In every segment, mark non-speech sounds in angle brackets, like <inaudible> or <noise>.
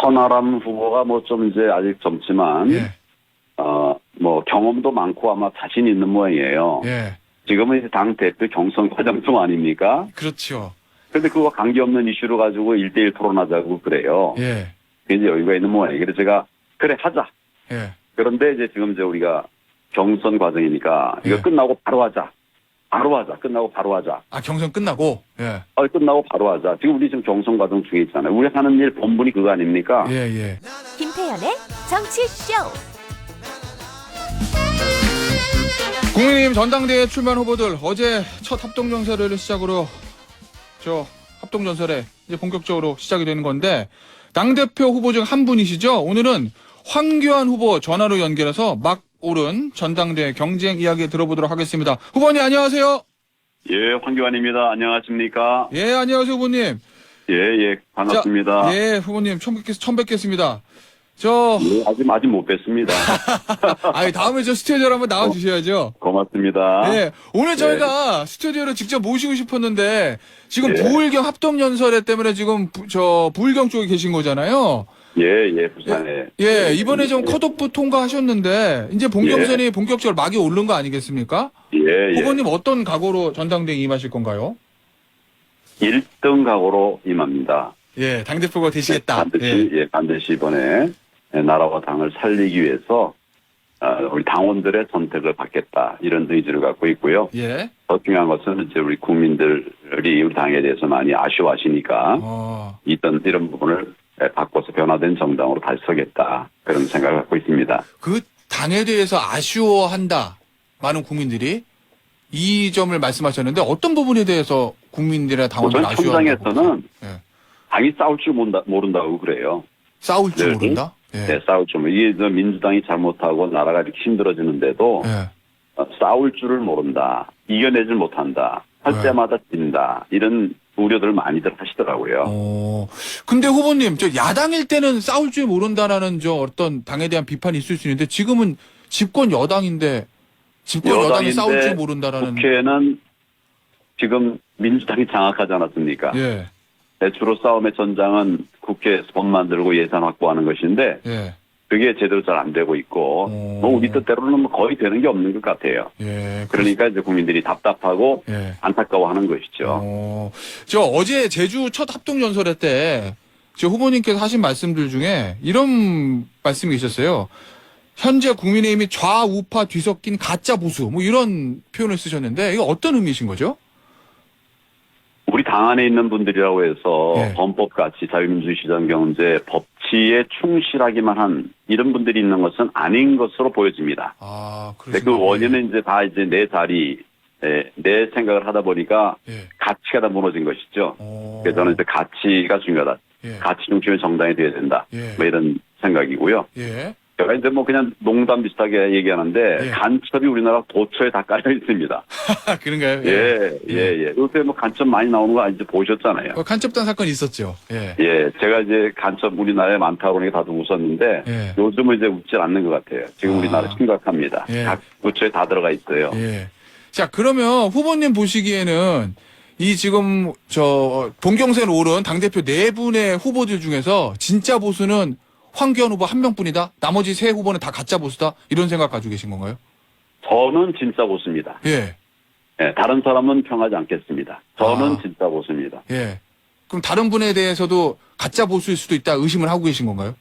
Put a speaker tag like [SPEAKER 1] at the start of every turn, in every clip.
[SPEAKER 1] 천하람 후보가 뭐 좀 이제 아직 젊지만
[SPEAKER 2] 예.
[SPEAKER 1] 어뭐 경험도 많고 아마 자신 있는 모양이에요.
[SPEAKER 2] 예.
[SPEAKER 1] 지금은 이제 당 대표 경선 과정 중 아닙니까?
[SPEAKER 2] 그렇죠.
[SPEAKER 1] 근데 그거 관계없는 이슈로 가지고 일대일 토론하자고 그래요.
[SPEAKER 2] 예.
[SPEAKER 1] 이제 여유가 있는 모양이에요. 그래서 제가 그래 하자.
[SPEAKER 2] 예.
[SPEAKER 1] 그런데 이제 지금 이제 우리가 경선 과정이니까 이거
[SPEAKER 2] 예.
[SPEAKER 1] 끝나고 바로 하자. 바로 하자. 끝나고 바로 하자.
[SPEAKER 2] 아, 경선 끝나고. 예.
[SPEAKER 1] 어, 끝나고 바로 하자. 지금 우리 지금 경선 과정 중에 있잖아요. 우리 하는 일 본분이 그거 아닙니까?
[SPEAKER 2] 예, 예.
[SPEAKER 3] 김태현의 정치쇼.
[SPEAKER 2] 국민의힘 전당대회 출마 후보들 어제 첫 합동연설을 시작으로 저 합동연설에 이제 본격적으로 시작이 되는 건데 당 대표 후보 중 한 분이시죠. 오늘은 황교안 후보 전화로 연결해서 막 오른 전당대회 경쟁 이야기 들어보도록 하겠습니다. 후보님 안녕하세요.
[SPEAKER 1] 예, 황교안입니다. 안녕하십니까?
[SPEAKER 2] 예, 안녕하세요 후보님.
[SPEAKER 1] 예, 예, 반갑습니다.
[SPEAKER 2] 자, 예, 후보님 처음, 뵙겠, 처음 뵙겠습니다. 저
[SPEAKER 1] 예, 아직 아직 못 뵀습니다. <laughs>
[SPEAKER 2] 아니 다음에 저 스튜디오로 한번 나와 주셔야죠.
[SPEAKER 1] 고맙습니다.
[SPEAKER 2] 네, 오늘 저희가 스튜디오를 직접 모시고 싶었는데 지금
[SPEAKER 1] 예.
[SPEAKER 2] 부울경 합동 연설회 때문에 지금 부, 저 부울경 쪽에 계신 거잖아요.
[SPEAKER 1] 예, 예, 부산에.
[SPEAKER 2] 예, 이번에 좀 컷오프 통과하셨는데 이제 본경선이
[SPEAKER 1] 예.
[SPEAKER 2] 본격적으로 막이 오른 거 아니겠습니까?
[SPEAKER 1] 예, 예.
[SPEAKER 2] 후보님 어떤 각오로 전당대회 임하실 건가요?
[SPEAKER 1] 1등 각오로 임합니다.
[SPEAKER 2] 예, 당대표가 되시겠다.
[SPEAKER 1] 반드시, 예. 반드시 이번에 나라와 당을 살리기 위해서 어, 우리 당원들의 선택을 받겠다. 이런 의지를 갖고 있고요.
[SPEAKER 2] 예. 예.
[SPEAKER 1] 더 중요한 것은 이제 우리 국민들이 우리 당에 대해서 많이 아쉬워하시니까
[SPEAKER 2] 어,
[SPEAKER 1] 있던 이런 부분을 바꿔서 변화된 정당으로 다시 서겠다. 그런 생각을 갖고 있습니다.
[SPEAKER 2] 그 당에 대해서 아쉬워한다. 많은 국민들이 이 점을 말씀하셨는데 어떤 부분에 대해서 국민들의 당원들
[SPEAKER 1] 현장에서는
[SPEAKER 2] 예.
[SPEAKER 1] 당이 싸울 줄 모른다, 모른다고 그래요.
[SPEAKER 2] 싸울 줄
[SPEAKER 1] 네.
[SPEAKER 2] 모른다? 예.
[SPEAKER 1] 네, 싸울 줄 모르- 이게 저 민주당이 잘못하고 나라가 이렇게 힘들어지는데도
[SPEAKER 2] 예.
[SPEAKER 1] 어, 싸울 줄을 모른다. 이겨내질 못한다. 할
[SPEAKER 2] 네.
[SPEAKER 1] 때마다 진다. 이런 우려들을 많이들 하시더라고요.
[SPEAKER 2] 어. 근데 후보님, 저 야당일 때는 싸울 줄 모른다라는 저 어떤 당에 대한 비판이 있을 수 있는데 지금은 집권 여당인데 집권 여당이
[SPEAKER 1] 여당인데
[SPEAKER 2] 싸울 줄 모른다라는
[SPEAKER 1] 국회는 지금 민주당이 장악하지 않았습니까?
[SPEAKER 2] 예.
[SPEAKER 1] 네, 주로 싸움의 전장은 국회에서 법 만들고 예산 확보하는 것인데
[SPEAKER 2] 예.
[SPEAKER 1] 그게 제대로 잘 안 되고 있고
[SPEAKER 2] 어.
[SPEAKER 1] 뭐 우리 뜻대로는 뭐 거의 되는 게 없는 것 같아요.
[SPEAKER 2] 예.
[SPEAKER 1] 그러니까 이제 국민들이 답답하고
[SPEAKER 2] 예.
[SPEAKER 1] 안타까워하는 것이죠.
[SPEAKER 2] 어. 저 어제 제주 첫 합동 연설회 때 저 후보님께서 하신 말씀들 중에 이런 말씀이 있었어요. 현재 국민의힘이 좌우파 뒤섞인 가짜 보수 뭐 이런 표현을 쓰셨는데 이거 어떤 의미이신 거죠?
[SPEAKER 1] 우리 당 안에 있는 분들이라고 해서
[SPEAKER 2] 예.
[SPEAKER 1] 헌법 가치, 자유민주 시장 경제, 법 치에 충실하기만 한 이런 분들이 있는 것은 아닌 것으로 보여집니다.
[SPEAKER 2] 아,
[SPEAKER 1] 근데 그. 원인은 이제 다 이제 내 자리, 에, 내 생각을 하다 보니까
[SPEAKER 2] 예.
[SPEAKER 1] 가치가 다 무너진 것이죠.
[SPEAKER 2] 어.
[SPEAKER 1] 그래서 저는 이제 가치가 중요하다.
[SPEAKER 2] 예.
[SPEAKER 1] 가치 중심의 정당이 돼야 된다.
[SPEAKER 2] 예.
[SPEAKER 1] 뭐 이런 생각이고요.
[SPEAKER 2] 예.
[SPEAKER 1] 제가 이제 뭐 그냥 농담 비슷하게 얘기하는데
[SPEAKER 2] 예.
[SPEAKER 1] 간첩이 우리나라 도처에 다 깔려 있습니다. <laughs>
[SPEAKER 2] 그런가요?
[SPEAKER 1] 예, 예, 예. 요새 뭐 간첩 많이 나오는 거 이제 보셨잖아요.
[SPEAKER 2] 어, 간첩단 사건 있었죠. 예.
[SPEAKER 1] 예, 제가 이제 간첩 우리나라에 많다고 그러니까 다들 웃었는데
[SPEAKER 2] 예.
[SPEAKER 1] 요즘은 이제 웃지 않는 것 같아요. 지금
[SPEAKER 2] 아.
[SPEAKER 1] 우리나라 심각합니다.
[SPEAKER 2] 예.
[SPEAKER 1] 각 부처에 다 들어가 있어요.
[SPEAKER 2] 예. 자, 그러면 후보님 보시기에는 이 지금 저 본경선 오른 당대표 네 분의 후보들 중에서 진짜 보수는 황교안 후보 한 명뿐이다. 나머지 세 후보는 다 가짜 보수다. 이런 생각 가지고 계신 건가요?
[SPEAKER 1] 저는 진짜 보수입니다.
[SPEAKER 2] 예.
[SPEAKER 1] 예, 다른 사람은 평하지 않겠습니다. 저는
[SPEAKER 2] 아.
[SPEAKER 1] 진짜 보수입니다.
[SPEAKER 2] 예. 그럼 다른 분에 대해서도 가짜 보수일 수도 있다 의심을 하고 계신 건가요?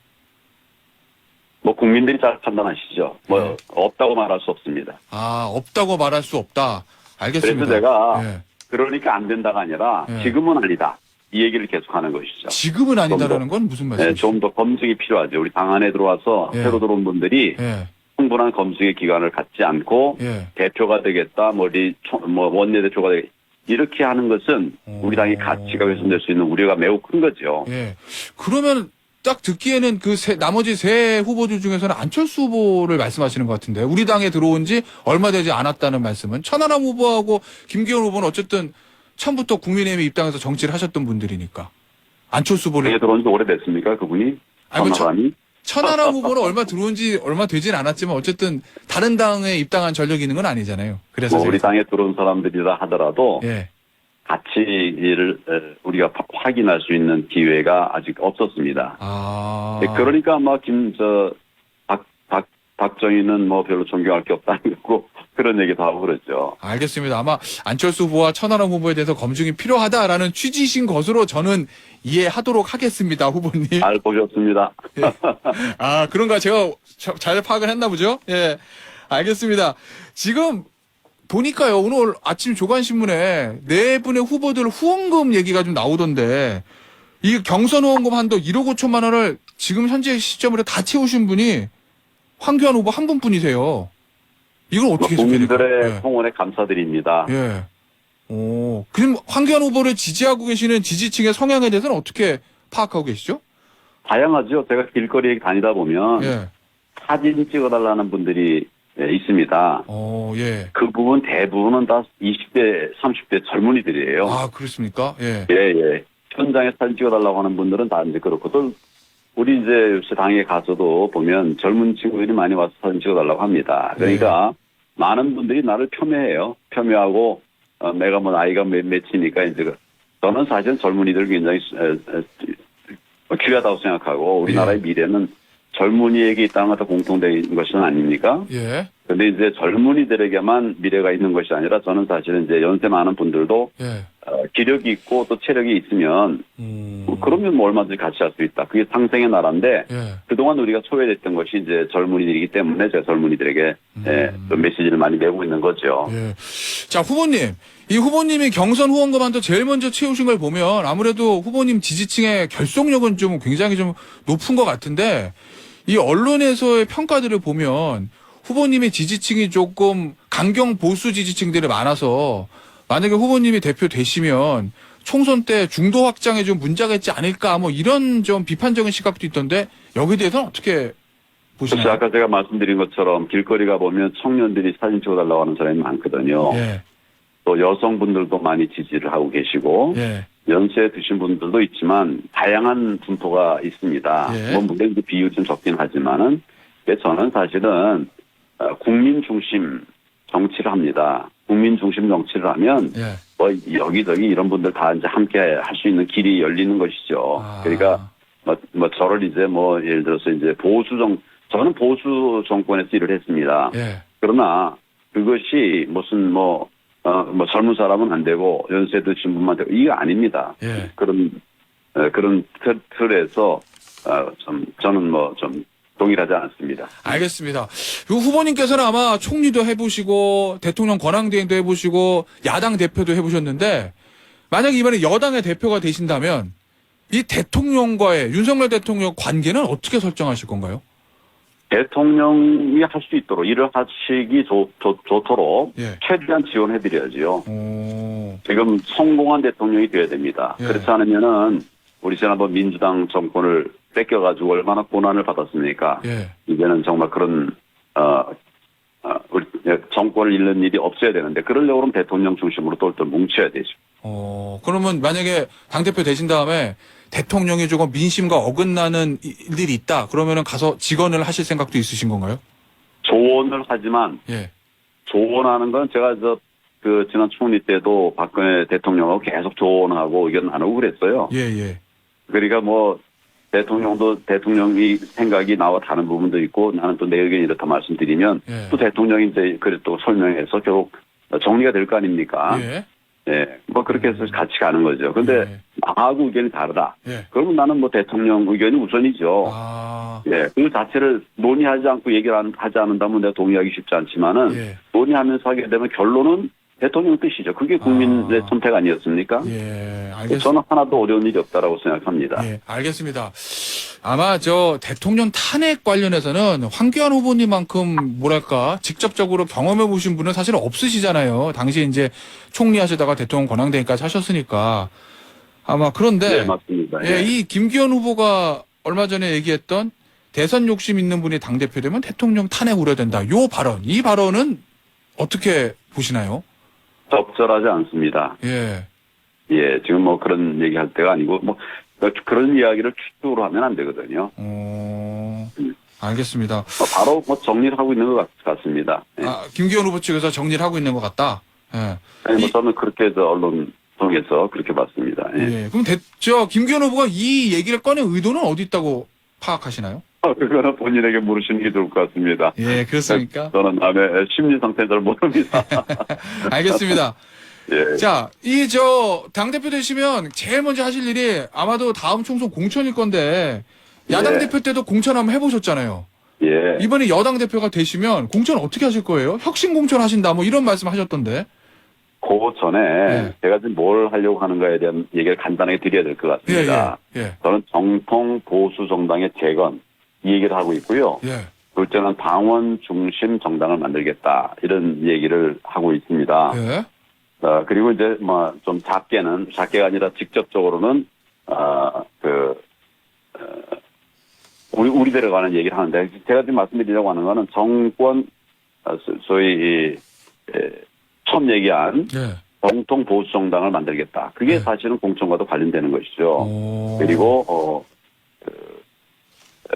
[SPEAKER 1] 뭐 국민들이 잘 판단하시죠. 뭐
[SPEAKER 2] 예.
[SPEAKER 1] 없다고 말할 수 없습니다.
[SPEAKER 2] 아, 없다고 말할 수 없다. 알겠습니다.
[SPEAKER 1] 그래서 제가
[SPEAKER 2] 예.
[SPEAKER 1] 그러니까 안 된다가 아니라
[SPEAKER 2] 예.
[SPEAKER 1] 지금은 아니다. 이 얘기를 계속하는 것이죠.
[SPEAKER 2] 지금은 아니다라는 건 무슨
[SPEAKER 1] 예,
[SPEAKER 2] 말씀이시죠?
[SPEAKER 1] 좀더 검증이 필요하죠. 우리 당 안에 들어와서
[SPEAKER 2] 예.
[SPEAKER 1] 새로 들어온 분들이
[SPEAKER 2] 예.
[SPEAKER 1] 충분한 검증의 기간을 갖지 않고
[SPEAKER 2] 예.
[SPEAKER 1] 대표가 되겠다, 뭐, 총- 뭐 원내대표가 되겠다. 이렇게 하는 것은 우리 당의
[SPEAKER 2] 오.
[SPEAKER 1] 가치가 훼손될 수 있는 우려가 매우 큰 거죠.
[SPEAKER 2] 예. 그러면 딱 듣기에는 그 세, 나머지 세 후보들 중에서는 안철수 후보를 말씀하시는 것 같은데 우리 당에 들어온 지 얼마 되지 않았다는 말씀은 천하람 후보하고 김기현 후보는 어쨌든 처음부터 국민의힘 입당해서 정치를 하셨던 분들이니까 안철수
[SPEAKER 1] 당에
[SPEAKER 2] 후보를
[SPEAKER 1] 들어온 지 오래됐습니까, 그분이?
[SPEAKER 2] 아니, 뭐
[SPEAKER 1] 사람이?
[SPEAKER 2] 천하람 후보는 얼마 들어온 지 얼마 되진 않았지만 어쨌든 다른 당에 입당한 전력이 있는 건 아니잖아요. 그래서
[SPEAKER 1] 뭐 우리 당에 들어온 사람들이라 하더라도
[SPEAKER 2] 예.
[SPEAKER 1] 가치를 에, 우리가 파- 확인할 수 있는 기회가 아직 없었습니다.
[SPEAKER 2] 아.
[SPEAKER 1] 네, 그러니까 아마 김저박 박, 박정희는 뭐 별로 존경할 게 없다는 거고 <laughs> 그런 얘기도 하고 그랬죠.
[SPEAKER 2] 알겠습니다. 아마 안철수 후보와 천하람 후보에 대해서 검증이 필요하다라는 취지신 것으로 저는 이해하도록 하겠습니다, 후보님.
[SPEAKER 1] 잘 보셨습니다.
[SPEAKER 2] 아, 그런가? 제가 자- 잘 파악을 했나 보죠? 예. 알겠습니다. 지금 보니까요, 오늘 아침 조간신문에 네 분의 후보들 후원금 얘기가 좀 나오던데, 이 경선 후원금 한도 1억 5천만 원을 지금 현재 시점으로 다 채우신 분이 황교안 후보 한 분뿐이세요. 이걸 어떻게?
[SPEAKER 1] 국민들의
[SPEAKER 2] 예.
[SPEAKER 1] 성원에 감사드립니다.
[SPEAKER 2] 예. 오, 그럼 황교안 후보를 지지하고 계시는 지지층의 성향에 대해서는 어떻게 파악하고 계시죠?
[SPEAKER 1] 다양하죠. 제가 길거리에 다니다 보면
[SPEAKER 2] 예.
[SPEAKER 1] 사진 찍어달라는 분들이 예, 있습니다.
[SPEAKER 2] 어, 예.
[SPEAKER 1] 그 부분 대부분은 다 20대, 30대 젊은이들이에요.
[SPEAKER 2] 아, 그렇습니까? 예.
[SPEAKER 1] 예, 예. 현장에 사진 찍어달라고 하는 분들은 다 이제 그렇고, 또, 우리 이제 요새 당에 가서도 보면 젊은 친구들이 많이 와서 사진 찍어달라고 합니다. 그러니까 많은 분들이 나를 폄훼해요. 폄훼하고, 어, 내가 뭐 나이가 몇, 몇이니까 이제, 그- 저는 사실은 젊은이들 굉장히 어, 귀하다고 생각하고, 우리나라의 미래는 젊은이에게 있다는 것도 공통된 것은 아닙니까?
[SPEAKER 2] 예.
[SPEAKER 1] 근데 이제 젊은이들에게만 미래가 있는 것이 아니라 저는 사실은 이제 연세 많은 분들도
[SPEAKER 2] 예.
[SPEAKER 1] 어, 기력이 있고 또 체력이 있으면
[SPEAKER 2] 음.
[SPEAKER 1] 뭐 그러면 뭐 얼마든지 같이 할 수 있다. 그게 상생의 나라인데
[SPEAKER 2] 예.
[SPEAKER 1] 그동안 우리가 소외됐던 것이 이제 젊은이들이기 때문에 제가 젊은이들에게 예, 또 메시지를 많이 내고 있는 거죠.
[SPEAKER 2] 예. 자, 후보님. 이 후보님이 경선 후원금 한도 제일 먼저 채우신 걸 보면 아무래도 후보님 지지층의 결속력은 좀 굉장히 좀 높은 것 같은데 이 언론에서의 평가들을 보면 후보님의 지지층이 조금 강경 보수 지지층들이 많아서 만약에 후보님이 대표 되시면 총선 때 중도 확장에 좀 문제가 있지 않을까 뭐 이런 좀 비판적인 시각도 있던데 여기에 대해서는 어떻게 보시나요?
[SPEAKER 1] 아까 제가 말씀드린 것처럼 길거리 가 보면 청년들이 사진 찍어달라고 하는 사람이 많거든요.
[SPEAKER 2] 예,
[SPEAKER 1] 또 여성분들도 많이 지지를 하고 계시고
[SPEAKER 2] 예,
[SPEAKER 1] 연세 드신 분들도 있지만 다양한 분포가 있습니다.
[SPEAKER 2] 예.
[SPEAKER 1] 뭐 물론 그 비율 좀 적긴 하지만은 저는 사실은 어, 국민 중심 정치를 합니다. 국민 중심 정치를 하면
[SPEAKER 2] 예.
[SPEAKER 1] 뭐 여기저기 이런 분들 다 이제 함께 할 수 있는 길이 열리는 것이죠.
[SPEAKER 2] 아.
[SPEAKER 1] 그러니까 뭐, 뭐 저를 이제 뭐 예를 들어서 이제 보수 정 저는 보수 정권에서 일을 했습니다.
[SPEAKER 2] 예.
[SPEAKER 1] 그러나 그것이 무슨 뭐, 어, 뭐 젊은 사람은 안 되고 연세 드신 분만 되고 이게 아닙니다.
[SPEAKER 2] 예.
[SPEAKER 1] 그런, 어, 그런 틀, 틀에서, 어, 좀, 저는 뭐좀 동일하지 않습니다.
[SPEAKER 2] 알겠습니다. 요 후보님께서는 아마 총리도 해보시고 대통령 권한대행도 해보시고 야당 대표도 해보셨는데 만약에 이번에 여당의 대표가 되신다면 이 대통령과의 윤석열 대통령 관계는 어떻게 설정하실 건가요?
[SPEAKER 1] 대통령이 할 수 있도록 일을 하시기 좋, 좋, 좋도록
[SPEAKER 2] 예.
[SPEAKER 1] 최대한 지원해드려야지요.
[SPEAKER 2] 오,
[SPEAKER 1] 지금 성공한 대통령이 돼야 됩니다.
[SPEAKER 2] 예.
[SPEAKER 1] 그렇지 않으면은 우리 지난번 민주당 정권을 뺏겨가지고 얼마나 고난을 받았습니까?
[SPEAKER 2] 예.
[SPEAKER 1] 이제는 정말 그런 어, 어, 우리 정권을 잃는 일이 없어야 되는데 그러려고 그러면 대통령 중심으로 똘똘 뭉쳐야 되죠.
[SPEAKER 2] 어, 그러면 만약에 당대표 되신 다음에 대통령이 조금 민심과 어긋나는 이- 일들이 있다. 그러면은 가서 직언을 하실 생각도 있으신 건가요?
[SPEAKER 1] 조언을 하지만
[SPEAKER 2] 예.
[SPEAKER 1] 조언하는 건 제가 저 그 지난 총리 때도 박근혜 대통령하고 계속 조언하고 의견 나누고 그랬어요.
[SPEAKER 2] 예, 예.
[SPEAKER 1] 그러니까 뭐 대통령도 대통령이 생각이 나와 다른 부분도 있고 나는 또 내 의견이 이렇다 말씀드리면
[SPEAKER 2] 예.
[SPEAKER 1] 또 대통령이 이제 그래 또 설명해서 결국 정리가 될 거 아닙니까?
[SPEAKER 2] 예.
[SPEAKER 1] 예. 뭐 그렇게 해서 같이 가는 거죠. 근데
[SPEAKER 2] 예.
[SPEAKER 1] 나하고 의견이 다르다.
[SPEAKER 2] 예.
[SPEAKER 1] 그러면 나는 뭐 대통령 의견이 우선이죠.
[SPEAKER 2] 아,
[SPEAKER 1] 예. 그 자체를 논의하지 않고 얘기를 안- 하지 않는다면 내가 동의하기 쉽지 않지만은
[SPEAKER 2] 예.
[SPEAKER 1] 논의하면서 하게 되면 결론은 대통령 뜻이죠. 그게 국민의
[SPEAKER 2] 아.
[SPEAKER 1] 선택 아니었습니까?
[SPEAKER 2] 예. 알겠습니다.
[SPEAKER 1] 저는 하나도 어려운 일이 없다라고 생각합니다.
[SPEAKER 2] 예, 알겠습니다. 아마 저 대통령 탄핵 관련해서는 황교안 후보님만큼 뭐랄까 직접적으로 경험해 보신 분은 사실 없으시잖아요. 당시에 이제 총리 하시다가 대통령 권한대행까지 하셨으니까 아마 그런데
[SPEAKER 1] 네, 맞습니다.
[SPEAKER 2] 예,
[SPEAKER 1] 예.
[SPEAKER 2] 이 김기현 후보가 얼마 전에 얘기했던 대선 욕심 있는 분이 당 대표 되면 대통령 탄핵 우려된다. 요 발언, 이 발언은 어떻게 보시나요?
[SPEAKER 1] 적절하지 않습니다.
[SPEAKER 2] 예,
[SPEAKER 1] 예, 지금 뭐 그런 얘기 할 때가 아니고 뭐 그런 이야기를 추측으로 하면 안 되거든요.
[SPEAKER 2] 어, 알겠습니다.
[SPEAKER 1] 뭐 바로 뭐 정리를 하고 있는 것 같- 같습니다. 예.
[SPEAKER 2] 아, 김기현 후보 측에서 정리를 하고 있는 것 같다. 예.
[SPEAKER 1] 아니, 뭐
[SPEAKER 2] 이-
[SPEAKER 1] 저는 그렇게 저 언론 통해서 그렇게 봤습니다. 예.
[SPEAKER 2] 예. 그럼 대 저 김기현 후보가 이 얘기를 꺼낸 의도는 어디 있다고 파악하시나요?
[SPEAKER 1] 아, <laughs> 그거는 본인에게 물으시는 게 좋을 것 같습니다.
[SPEAKER 2] 예, 그렇습니까?
[SPEAKER 1] 저는 남의 심리 상태 잘 모릅니다. <laughs>
[SPEAKER 2] 알겠습니다. <laughs>
[SPEAKER 1] 예.
[SPEAKER 2] 자, 이 저 당대표 되시면 제일 먼저 하실 일이 아마도 다음 총선 공천일 건데 야당
[SPEAKER 1] 예.
[SPEAKER 2] 대표 때도 공천 한번 해보셨잖아요.
[SPEAKER 1] 예.
[SPEAKER 2] 이번에 여당 대표가 되시면 공천 어떻게 하실 거예요? 혁신 공천 하신다 뭐 이런 말씀 하셨던데.
[SPEAKER 1] 그 전에
[SPEAKER 2] 예.
[SPEAKER 1] 제가 지금 뭘 하려고 하는가에 대한 얘기를 간단하게 드려야 될것
[SPEAKER 2] 예,
[SPEAKER 1] 같습니다.
[SPEAKER 2] 예, 예,
[SPEAKER 1] 저는 정통 보수 정당의 재건 이 얘기를 하고 있고요.
[SPEAKER 2] 예.
[SPEAKER 1] 둘째는 당원 중심 정당을 만들겠다 이런 얘기를 하고 있습니다.
[SPEAKER 2] 예.
[SPEAKER 1] 어, 그리고 이제 뭐 좀 작게는 작게가 아니라 직접적으로는 어그 어, 우리 우리대로 가는 얘기를 하는데 제가 지금 말씀드리려고 하는 거는 정권 어, 소- 소위 이, 에, 처음 얘기한
[SPEAKER 2] 예.
[SPEAKER 1] 정통 보수 정당을 만들겠다. 그게
[SPEAKER 2] 네.
[SPEAKER 1] 사실은 공천과도 관련되는 것이죠.
[SPEAKER 2] 오.
[SPEAKER 1] 그리고 어, 그,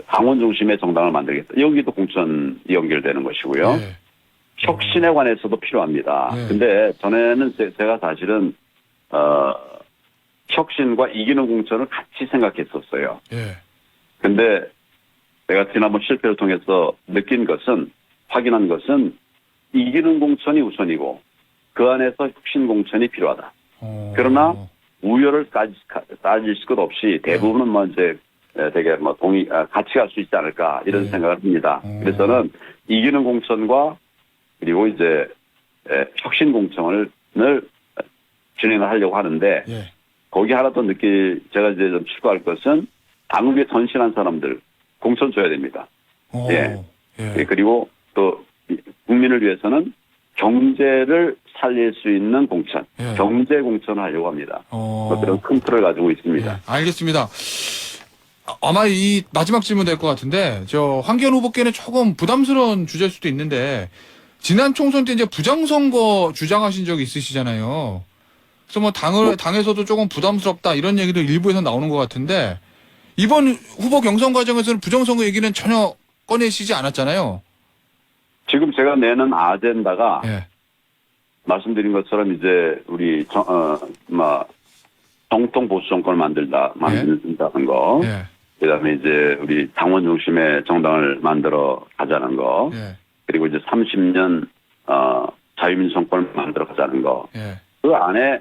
[SPEAKER 1] 당원 중심의 정당을 만들겠다. 여기도 공천이 연결되는 것이고요.
[SPEAKER 2] 예.
[SPEAKER 1] 혁신에 관해서도 필요합니다.
[SPEAKER 2] 네.
[SPEAKER 1] 근데 전에는 제- 제가 사실은 어, 혁신과 이기는 공천을 같이 생각했었어요.
[SPEAKER 2] 예.
[SPEAKER 1] 근데 내가 지난번 실패를 통해서 느낀 것은 확인한 것은 이기는 공천이 우선이고 그 안에서 혁신 공천이 필요하다.
[SPEAKER 2] 어.
[SPEAKER 1] 그러나 우열을 따지, 따질 것 없이 대부분은 뭐 이제 에, 되게 뭐 동의 아, 같이 갈 수 있지 않을까 이런
[SPEAKER 2] 네.
[SPEAKER 1] 생각을 합니다.
[SPEAKER 2] 음.
[SPEAKER 1] 그래서는 이기는 공천과 그리고 이제 에, 혁신 공천을 늘 진행을 하려고 하는데
[SPEAKER 2] 예.
[SPEAKER 1] 거기 하나 더 느낄 제가 이제 좀 추가할 것은 위해 헌신한 사람들 공천 줘야 됩니다.
[SPEAKER 2] 어.
[SPEAKER 1] 예.
[SPEAKER 2] 예.
[SPEAKER 1] 예, 그리고 또 이- 국민을 위해서는 경제를 살릴 수 있는 공천,
[SPEAKER 2] 예.
[SPEAKER 1] 경제 공천을 하려고 합니다.
[SPEAKER 2] 어.
[SPEAKER 1] 그런 큰 틀을 가지고 있습니다.
[SPEAKER 2] 예, 알겠습니다. 아, 아마 이 마지막 질문 될 것 같은데 저 황교안 후보께는 조금 부담스러운 주제일 수도 있는데 지난 총선 때 이제 부정선거 주장하신 적이 있으시잖아요. 그래서 뭐 당을 당에서도 조금 부담스럽다 이런 얘기도 일부에서 나오는 것 같은데 이번 후보 경선 과정에서는 부정선거 얘기는 전혀 꺼내시지 않았잖아요.
[SPEAKER 1] 지금 제가 내는 아젠다가
[SPEAKER 2] 예,
[SPEAKER 1] 말씀드린 것처럼 이제 우리 정, 어, 뭐 정통 보수 정권을 만들다 만든다는 거,
[SPEAKER 2] 예,
[SPEAKER 1] 그다음에 이제 우리 당원 중심의 정당을 만들어 가자는 거,
[SPEAKER 2] 예,
[SPEAKER 1] 그리고 이제 30년 어, 자유민주 정권을 만들어 가자는 거,
[SPEAKER 2] 예.
[SPEAKER 1] 그 안에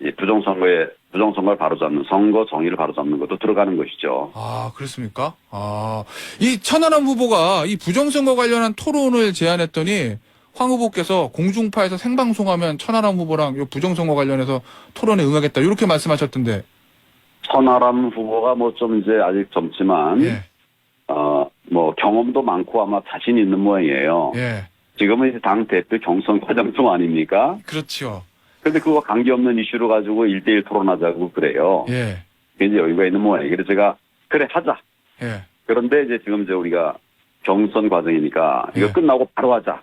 [SPEAKER 1] 이 부정선거에 부정선거를 바로잡는 선거 정의를 바로잡는 것도 들어가는 것이죠.
[SPEAKER 2] 아, 그렇습니까? 아, 이 천하람 후보가 이 부정선거 관련한 토론을 제안했더니 황 후보께서 공중파에서 생방송하면 천하람 후보랑 요 부정선거 관련해서 토론에 응하겠다 이렇게 말씀하셨던데.
[SPEAKER 1] 천하람 후보가 뭐 좀 이제 아직 젊지만
[SPEAKER 2] 예,
[SPEAKER 1] 어뭐 경험도 많고 아마 자신 있는 모양이에요.
[SPEAKER 2] 예,
[SPEAKER 1] 지금은 이제 당 대표 경선 과정 중 아닙니까?
[SPEAKER 2] 그렇죠.
[SPEAKER 1] 그런데 그거 관계없는 이슈로 가지고 일대일 토론하자고 그래요.
[SPEAKER 2] 예,
[SPEAKER 1] 굉장히 여유가 있는 모양이에요. 그래서 제가 그래 하자.
[SPEAKER 2] 예,
[SPEAKER 1] 그런데 이제 지금 이제 우리가 경선 과정이니까 이거
[SPEAKER 2] 예.
[SPEAKER 1] 끝나고 바로 하자.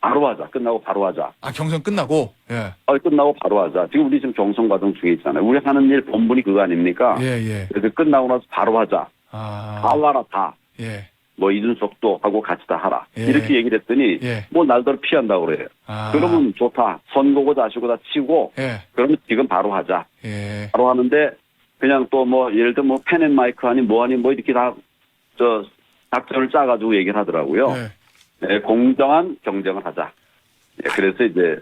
[SPEAKER 1] 바로 하자. 끝나고 바로 하자.
[SPEAKER 2] 아 경선 끝나고. 예,
[SPEAKER 1] 어, 끝나고 바로 하자. 지금 우리 지금 경선 과정 중에 있잖아요. 우리 하는 일 본분이 그거 아닙니까?
[SPEAKER 2] 예, 예.
[SPEAKER 1] 그래서 끝나고 나서 바로 하자. 다
[SPEAKER 2] 아,
[SPEAKER 1] 와라 다.
[SPEAKER 2] 예,
[SPEAKER 1] 뭐 이준석도 하고 같이 다 하라.
[SPEAKER 2] 예.
[SPEAKER 1] 이렇게 얘기를 했더니
[SPEAKER 2] 예.
[SPEAKER 1] 뭐 날더러 피한다고 그래요.
[SPEAKER 2] 아,
[SPEAKER 1] 그러면 좋다. 선거고 자시고 다 치고
[SPEAKER 2] 예,
[SPEAKER 1] 그러면 지금 바로 하자.
[SPEAKER 2] 예,
[SPEAKER 1] 바로 하는데 그냥 또 뭐 예를 들어 뭐 펜앤마이크 하니 뭐 하니 뭐 이렇게 다 저 작전을 짜가지고 얘기를 하더라고요.
[SPEAKER 2] 예.
[SPEAKER 1] 네, 공정한 경쟁을 하자. 예, 그래서 이제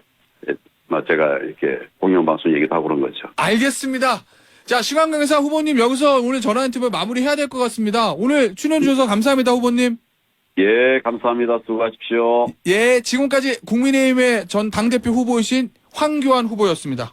[SPEAKER 1] 예, 뭐 제가 이렇게 공영방송 얘기도 하고 그런 거죠.
[SPEAKER 2] 알겠습니다. 자, 시간 강사 후보님 여기서 오늘 전화 인터뷰 마무리해야 될 것 같습니다. 오늘 출연해 주셔서 감사합니다, 후보님.
[SPEAKER 1] 예, 감사합니다. 수고하십시오.
[SPEAKER 2] 예, 지금까지 국민의힘의 전 당대표 후보이신 황교안 후보였습니다.